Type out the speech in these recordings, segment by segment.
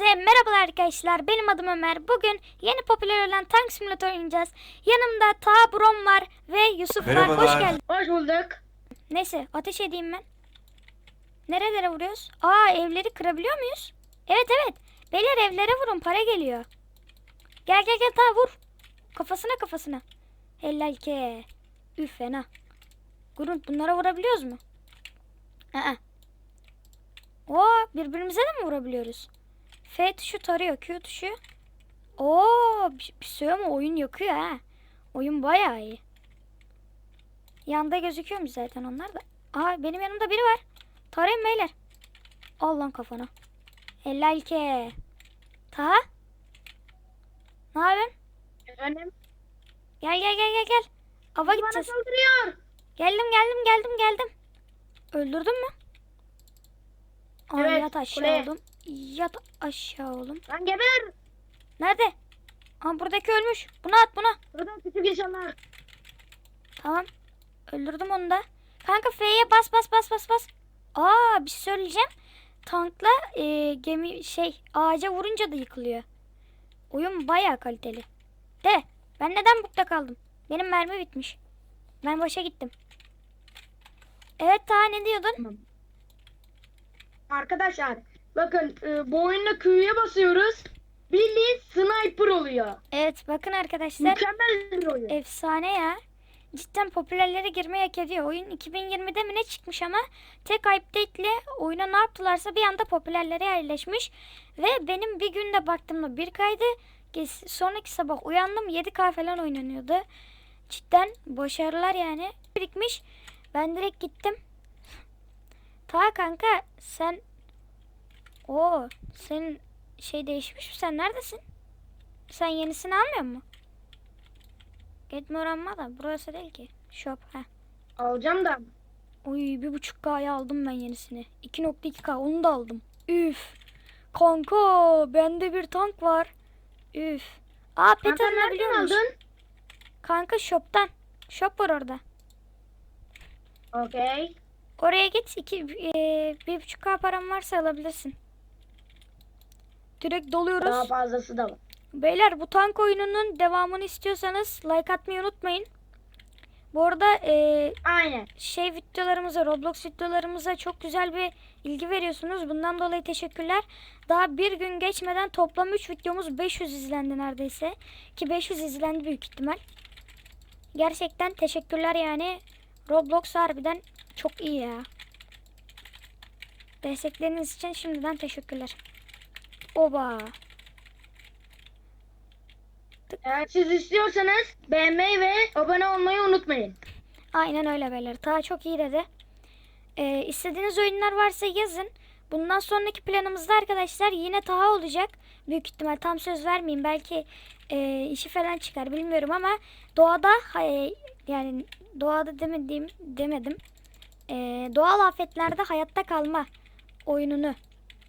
Hepinize merhabalar arkadaşlar. Benim adım Ömer. Bugün yeni popüler olan Tank Simulator oynayacağız. Yanımda Ta Brom var ve Yusuf var. Hoş geldin. Hoş bulduk. Neyse ateş edeyim ben. Nerelere vuruyoruz? Aa evleri kırabiliyor muyuz? Evet evet. Beyler evlere vurun para geliyor. Gel gel gel Ta vur. Kafasına kafasına. Helal ke. Üf fena. Grunt bunlara vurabiliyoruz mu? Aa. Oo birbirimize de mi vurabiliyoruz? F tuşu tarıyor. Q tuşu. Oo bir, bir şey ama oyun yakıyor ha. Oyun bayağı iyi. Yanda gözüküyormuş zaten onlar da. Aa benim yanımda biri var. Tarayın beyler. Al lan kafana. Helal ke. Ta? Ne yapıyorsun? Efendim? Gel gel gel gel gel. Ava Bana gideceğiz. saldırıyor. Geldim geldim geldim geldim. Öldürdün mü? Aa, Evet, yat aşağı kuleye. oğlum. Yat aşağı oğlum. Lan geber. Nerede? Aa buradaki ölmüş. Bunu at buna. Buradan küçük insanlar. Tamam. Öldürdüm onu da. Kanka F'ye bas bas bas bas bas. Aa bir şey söyleyeceğim. Tankla e, gemi şey ağaca vurunca da yıkılıyor. Oyun bayağı kaliteli. De ben neden bukta kaldım? Benim mermi bitmiş. Ben başa gittim. Evet daha ne diyordun? Arkadaşlar bakın e, bu oyunda Q'ya basıyoruz. Bildiğin sniper oluyor. Evet bakın arkadaşlar. Mükemmel bir oyun. Efsane ya. Cidden popülerlere girmeyi hak ediyor. Oyun 2020'de mi ne çıkmış ama tek update ile oyuna ne yaptılarsa bir anda popülerlere yerleşmiş. Ve benim bir günde baktığımda bir kaydı. Sonraki sabah uyandım 7K falan oynanıyordu. Cidden başarılar yani. Birikmiş. Ben direkt gittim. Ta kanka sen o senin şey değişmiş mi? Sen neredesin? Sen yenisini almıyor musun? Gitme öğrenme da burası değil ki. Shop ha. Alacağım da. Oy bir buçuk K'ya aldım ben yenisini. 2.2K onu da aldım. Üf. Kanka bende bir tank var. Üf. Aa pet Kanka alınabiliyor nereden muymuş? aldın? Kanka shop'tan. Shop var orada. Okey. Oraya git. iki, e, bir buçuk K param varsa alabilirsin. Direkt doluyoruz. Daha fazlası da var. Beyler bu tank oyununun devamını istiyorsanız like atmayı unutmayın. Bu arada e, Aynen. şey videolarımıza, Roblox videolarımıza çok güzel bir ilgi veriyorsunuz. Bundan dolayı teşekkürler. Daha bir gün geçmeden toplam 3 videomuz 500 izlendi neredeyse. Ki 500 izlendi büyük ihtimal. Gerçekten teşekkürler yani. Roblox harbiden çok iyi ya. Destekleriniz için şimdiden teşekkürler. Oba. Eğer siz istiyorsanız beğenmeyi ve abone olmayı unutmayın. Aynen öyle beyler. Ta çok iyi dedi. Ee, istediğiniz oyunlar varsa yazın. Bundan sonraki planımızda arkadaşlar yine Taha olacak. Büyük ihtimal tam söz vermeyeyim. Belki e, işi falan çıkar bilmiyorum ama doğada hay- yani doğada demediğim demedim. Ee, doğal afetlerde hayatta kalma oyununu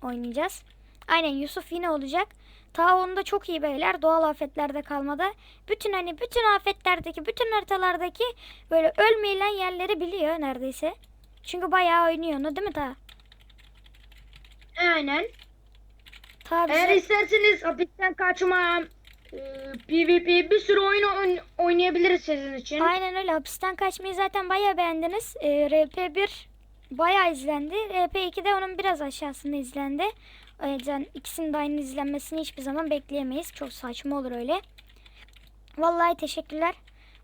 oynayacağız. Aynen Yusuf yine olacak. Ta onda çok iyi beyler doğal afetlerde kalmada. Bütün hani bütün afetlerdeki bütün haritalardaki böyle ölmeyen yerleri biliyor neredeyse. Çünkü bayağı oynuyor onu değil mi Ta? Aynen. Ta bize- Eğer isterseniz hapisten kaçma, e, PvP bir sürü oyun oyn- oynayabiliriz sizin için. Aynen öyle hapisten kaçmayı zaten bayağı beğendiniz. Ee, RP1 bayağı izlendi. RP2 de onun biraz aşağısında izlendi. O yüzden ikisinin de aynı izlenmesini hiçbir zaman bekleyemeyiz. Çok saçma olur öyle. Vallahi teşekkürler.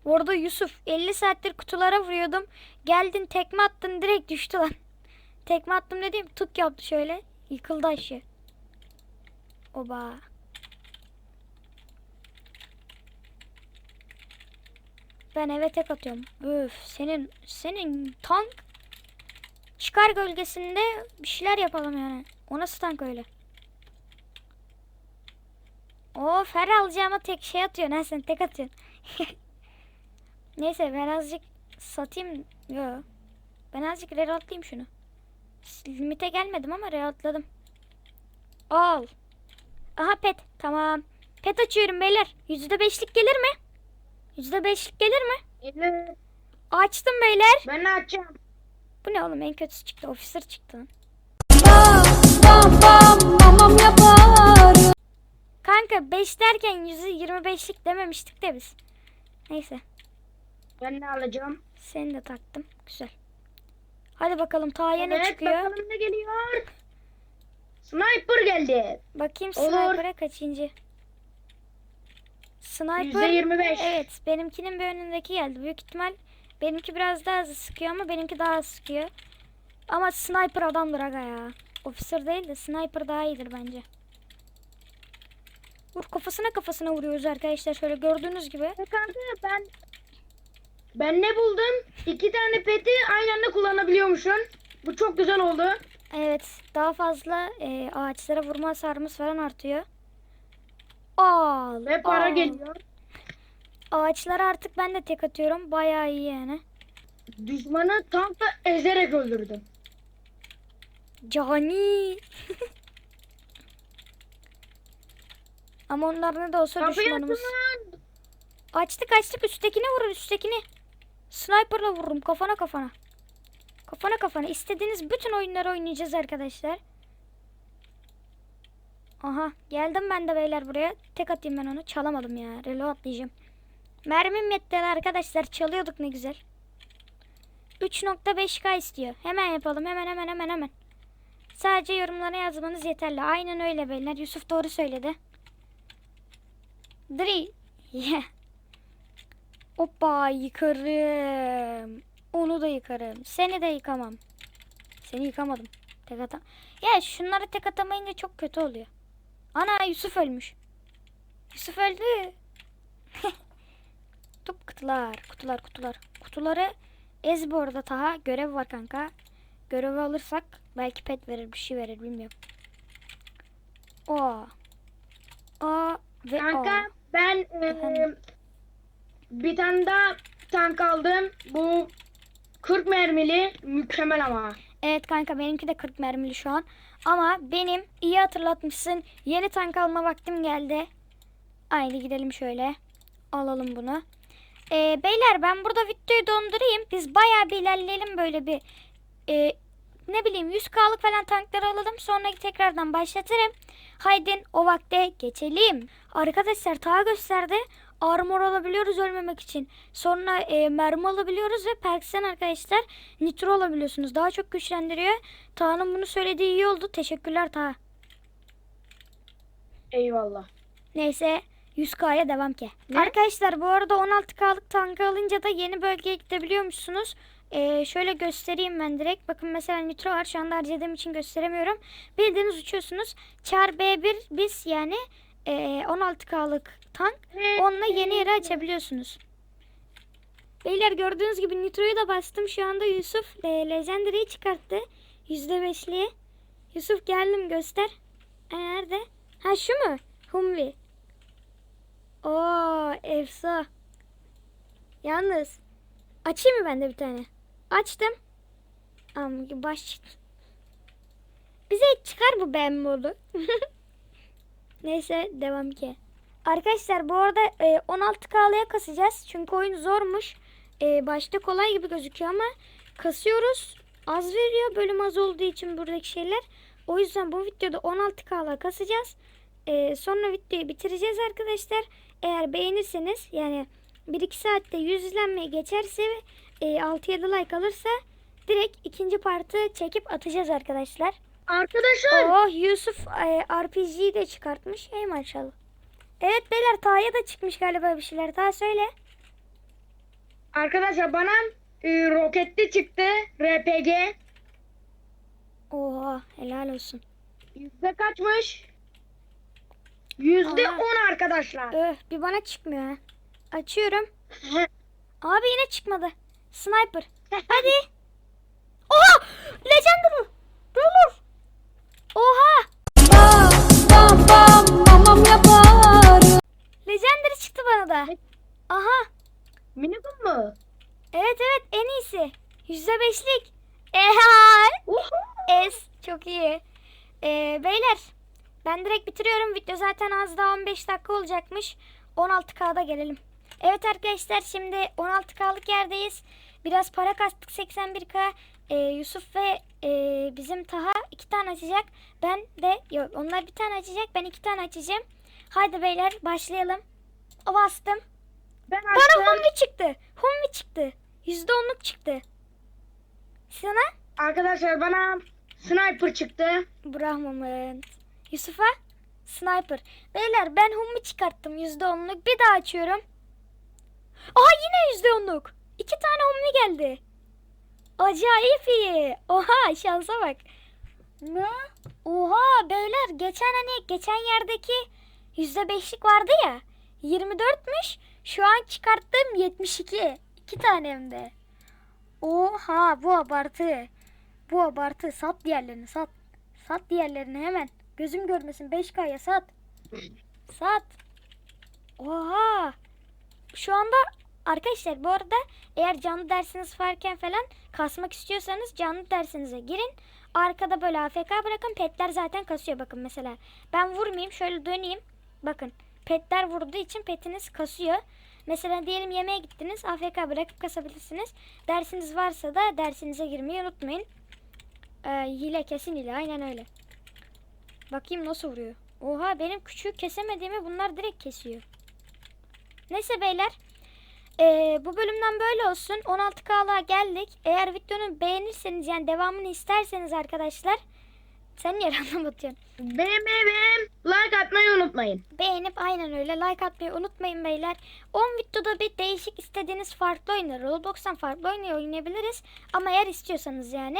Bu arada Yusuf 50 saattir kutulara vuruyordum. Geldin tekme attın direkt düştü lan. Tekme attım dediğim tık yaptı şöyle. Yıkıldı aşağı. Oba. Ben eve tek atıyorum. Öf senin senin tank çıkar gölgesinde bir şeyler yapalım yani. O nasıl tank öyle? Of her alacağıma tek şey atıyor. Ne sen tek atıyorsun. Neyse ben azıcık satayım. Yo. Ben azıcık reloadlayayım şunu. Limite gelmedim ama reloadladım. Al. Aha pet. Tamam. Pet açıyorum beyler. Yüzde beşlik gelir mi? Yüzde beşlik gelir mi? Evet, Açtım beyler. Ben açacağım. Bu ne oğlum en kötüsü çıktı. Officer çıktı. Bam bam bam mamam yapar 5 derken yüzü 25'lik dememiştik de biz. Neyse. Ben ne alacağım? Seni de taktım. Güzel. Hadi bakalım Taha'ya ne evet çıkıyor? bakalım ne geliyor. Sniper geldi. Bakayım sniper'a kaçıncı? Sniper. %25. Evet benimkinin bir önündeki geldi. Büyük ihtimal benimki biraz daha hızlı sıkıyor ama benimki daha hızlı sıkıyor. Ama sniper adamdır aga ya. Officer değil de sniper daha iyidir bence. Vur kafasına kafasına vuruyoruz arkadaşlar şöyle gördüğünüz gibi. Kanka ben ben ne buldum? İki tane peti aynı anda kullanabiliyormuşsun. Bu çok güzel oldu. Evet daha fazla e, ağaçlara vurma hasarımız falan artıyor. Al. Ve para al. geliyor. Ağaçlara artık ben de tek atıyorum. Bayağı iyi yani. Düşmanı tankla ezerek öldürdüm. Cani. Ama onlar ne de olsa Kapıyı düşmanımız. açın. Açtık açtık üsttekini vurun üsttekini. Sniper'la vururum kafana kafana. Kafana kafana. İstediğiniz bütün oyunları oynayacağız arkadaşlar. Aha geldim ben de beyler buraya. Tek atayım ben onu. Çalamadım ya. Reload atlayacağım. Mermim yetti arkadaşlar. Çalıyorduk ne güzel. 3.5K istiyor. Hemen yapalım. Hemen hemen hemen hemen. Sadece yorumlara yazmanız yeterli. Aynen öyle beyler. Yusuf doğru söyledi. Dri. Yeah. Hoppa yıkarım. Onu da yıkarım. Seni de yıkamam. Seni yıkamadım. Tek atam. Ya şunları tek atamayınca çok kötü oluyor. Ana Yusuf ölmüş. Yusuf öldü. Top kutular, kutular, kutular. Kutuları ez bu arada Taha. Görev var kanka. Görevi alırsak belki pet verir, bir şey verir bilmiyorum. O. A ve Kanka A. ben e, bir tane daha tank aldım. Bu 40 mermili mükemmel ama. Evet kanka benimki de 40 mermili şu an. Ama benim iyi hatırlatmışsın. Yeni tank alma vaktim geldi. Haydi gidelim şöyle. Alalım bunu. Ee, beyler ben burada videoyu dondurayım. Biz bayağı bir ilerleyelim böyle bir. e, ne bileyim 100k'lık falan tankları alalım. Sonra tekrardan başlatırım. Haydi o vakte geçelim. Arkadaşlar ta gösterdi. Armor alabiliyoruz ölmemek için. Sonra e, mermi alabiliyoruz ve perksen arkadaşlar nitro alabiliyorsunuz. Daha çok güçlendiriyor. Taha'nın bunu söylediği iyi oldu. Teşekkürler Taha. Eyvallah. Neyse 100K'ya devam ki. Ne? Arkadaşlar bu arada 16K'lık tankı alınca da yeni bölgeye gidebiliyormuşsunuz. Ee, şöyle göstereyim ben direkt. Bakın mesela nitro var. Şu anda harcadığım için gösteremiyorum. Bildiğiniz uçuyorsunuz. Char B1 biz yani e, 16K'lık tank. Onunla yeni yeri açabiliyorsunuz. Beyler gördüğünüz gibi Nitro'yu da bastım. Şu anda Yusuf e, Legendary'i çıkarttı. %5'liği. Yusuf geldim göster. E, nerede? Ha şu mu? Humvee. Oo efsa. Yalnız açayım mı ben de bir tane? Açtım. Ama baş bize çıkar bu ben modu. Neyse devam ki. Arkadaşlar bu arada e, 16K'lıya kasacağız. Çünkü oyun zormuş. E, başta kolay gibi gözüküyor ama kasıyoruz. Az veriyor bölüm az olduğu için buradaki şeyler. O yüzden bu videoda 16K'lığa kasacağız. E, sonra videoyu bitireceğiz arkadaşlar. Eğer beğenirseniz yani 1-2 saatte 100 izlenmeye geçerse e, 6-7 like alırsa direkt ikinci partı çekip atacağız arkadaşlar. Arkadaşlar Oh Yusuf e, RPG'yi de çıkartmış. Ey maşallah. Evet beyler Taha'ya da çıkmış galiba bir şeyler. Daha söyle. arkadaşlar bana e, roketli çıktı RPG. Oha helal olsun. Yüzde kaçmış? Yüzde. 10 arkadaşlar. Öh bir bana çıkmıyor ha. Açıyorum. Abi yine çıkmadı. Sniper. Hadi. Oha! Legendary. Dur. Oha! Bam bam mamam yaparım. Legendary çıktı bana da. Aha. Minibus mu? Evet evet en iyisi. Yüzde beşlik. Uhu. Es. Çok iyi. Ee, beyler. Ben direkt bitiriyorum. Video zaten az daha 15 dakika olacakmış. 16K'da gelelim. Evet arkadaşlar şimdi 16K'lık yerdeyiz. Biraz para kastık 81K. Ee, Yusuf ve e, bizim Taha iki tane açacak. Ben de yok onlar bir tane açacak. Ben iki tane açacağım. Haydi beyler başlayalım. O bastım. Ben Bana açtım. Humvi çıktı. Humvi çıktı. Yüzde onluk çıktı. Sana? Arkadaşlar bana sniper çıktı. Brahmaman. Yusuf'a? Sniper. Beyler ben Humvi çıkarttım yüzde onluk. Bir daha açıyorum. Onluk. İki tane Humvi geldi. Acayip iyi. Oha şansa bak. Ne? Oha beyler geçen hani geçen yerdeki yüzde beşlik vardı ya. 24'müş. Şu an çıkarttım 72. İki tane hem de. Oha bu abartı. Bu abartı. Sat diğerlerini sat. Sat diğerlerini hemen. Gözüm görmesin 5K'ya sat. Sat. Oha. Şu anda arkadaşlar bu arada eğer canlı dersiniz varken falan kasmak istiyorsanız canlı dersinize girin. Arkada böyle AFK bırakın petler zaten kasıyor bakın mesela. Ben vurmayayım şöyle döneyim. Bakın petler vurduğu için petiniz kasıyor. Mesela diyelim yemeğe gittiniz AFK bırakıp kasabilirsiniz. Dersiniz varsa da dersinize girmeyi unutmayın. Ee, hile kesin hile aynen öyle. Bakayım nasıl vuruyor. Oha benim küçüğü kesemediğimi bunlar direkt kesiyor. Neyse beyler. Ee, bu bölümden böyle olsun. 16K'lığa geldik. Eğer videonun beğenirseniz yani devamını isterseniz arkadaşlar. Sen niye random atıyorsun? Beğen. Like atmayı unutmayın. Beğenip aynen öyle like atmayı unutmayın beyler. 10 videoda bir değişik istediğiniz farklı oyunları Roblox'tan farklı oyunu oynayabiliriz. Ama eğer istiyorsanız yani.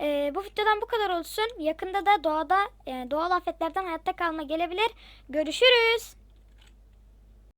Ee, bu videodan bu kadar olsun. Yakında da doğada yani doğal afetlerden hayatta kalma gelebilir. Görüşürüz.